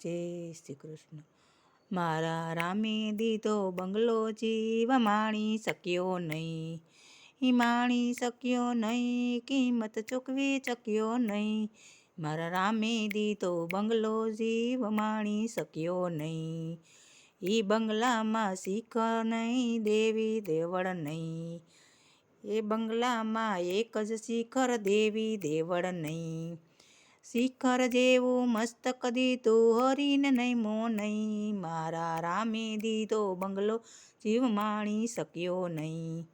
જય શ્રી કૃષ્ણ. મારા રામે દીધો બંગલો જીવ માણી શક્યો નહીં. ઈ માણી શક્યો નહીં, કિંમત ચૂકવી શક્યો નહીં. મારા રામે દીધો બંગલો જીવ માણી શક્યો નહીં. ઈ બંગલામાં શીખ નહીં, દેવી દેવળ નહીં. એ બંગલામાં એક જ શિખર, દેવી દેવળ નહીં. શિખર જેવું મસ્તક દીધું, હરીને નહીં મો નહીં. મારા રામે દીધો બંગલો, જીવ માણી શક્યો નહીં.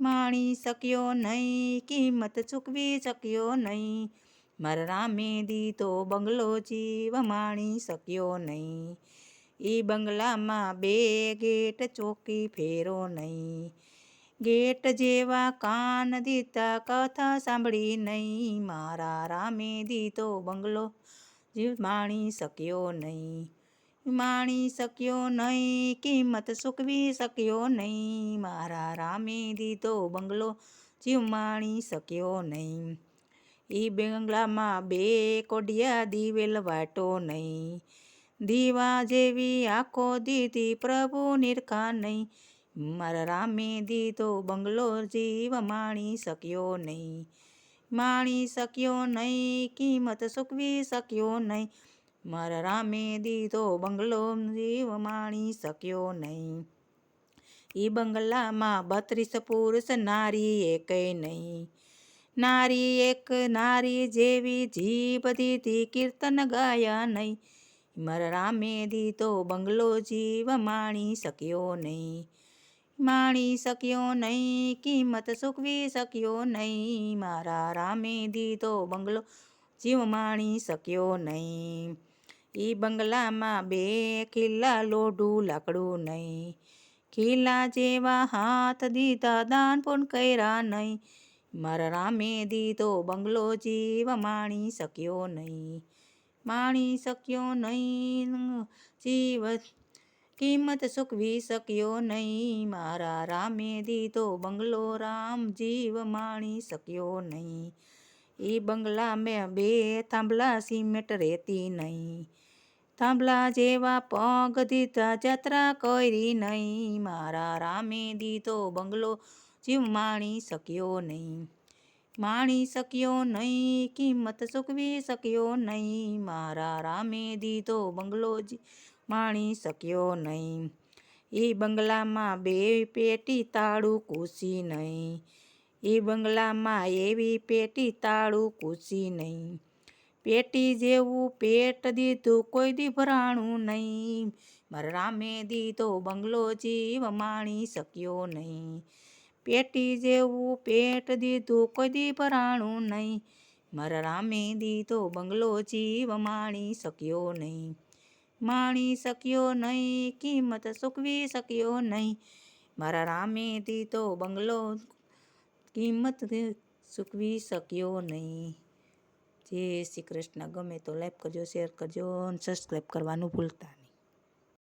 માણી શક્યો નહીં, કિંમત ચૂકવી શક્યો નહીં. મારા રામે દીધો બંગલો, જીવ માણી શક્યો નહીં. એ બંગલામાં બે ગેટ ચોકી ફેરો નહીં. ગેટ જેવા કાન દીતા કથા સાંભળી નહીં. મારા રામે દીધો બંગલો, જીવ માણી શક્યો નહીં. માણી શક્યો નહીં, કિંમત ચૂકવી શક્યો નહીં. મારા રામે દીધો બંગલો, જીવ માણી શક્યો નહીં. એ બંગલામાં બે કોડિયા દિવેલ વાટો નહીં. દીવા જેવી આંખો દીધી પ્રભુ નિરખા નહીં. મારા રામે દીધો બંગલો જીવ માણી શક્યો નહીં. માણી શક્યો નહીં, કિંમત સૂકવી શક્યો નહીં. મારા રામે દીધો બંગલો જીવ માણી શક્યો નહીં. એ બંગલામાં બત્રીસ પુરુષ, નારી એકે નહીં. નારી એક નારી જેવી જીભ દીધી, કીર્તન ગાયા નહીં. મારા રામે દીધો બંગલો જીવ માણી શક્યો નહીં. માણી શક્યો નહીં, કિંમત ચૂકવી શક્યો નહીં, મારા રામે દીધો બંગલો જીવ માણી શક્યો નહીં. એ બંગલામાં બે ખીલા લોઢું લાકડું નહીં. ખીલા જેવા હાથ દીધા દાન પણ કર્યા નહીં. મારા રામે દીધો બંગલો જીવ માણી શક્યો નહીં. માણી શક્યો નહીં, જીવ કિંમત ચૂકવી શક્યો નહીં. મારા રામે દીધો બંગલો રામ જીવ માણી શક્યો નહીં. એ બંગલા મેં બે થાંભલા સિમેન્ટ રહેતી નહીં. થાંભલા જેવા પગ દીધા જાત્રા કરી નહીં. મારા રામે દીધો બંગલો જીવ માણી શક્યો નહીં. માણી શક્યો નહીં, કિંમત ચૂકવી શક્યો નહીં. મારા રામે દીધો બંગલો માણી શક્યો નહીં. એ બંગલામાં બે પેટી તાળું કૂસી નહીં. એ બંગલામાં એવી પેટી તાળું કૂસી નહીં. પેટી જેવું પેટ દીધું કોઈ દી ભરાણું નહીં. મારા રામે દીધો બંગલો જીવ માણી શક્યો નહીં. પેટી જેવું પેટ દીધું કોઈ દી ભરાણું નહીં. મારા રામે દીધો બંગલો જીવ માણી શક્યો નહીં. માણી શક્યો નહીં, કિંમત ચૂકવી શક્યો નહીં. મારા રામે દીધો બંગલો, કિંમત ચૂકવી શક્યો નહીં. જય શ્રી કૃષ્ણ, ગમે તો લાઈક કરજો શેર કરજો અને સબસ્ક્રાઈબ કરવાનું ભૂલતા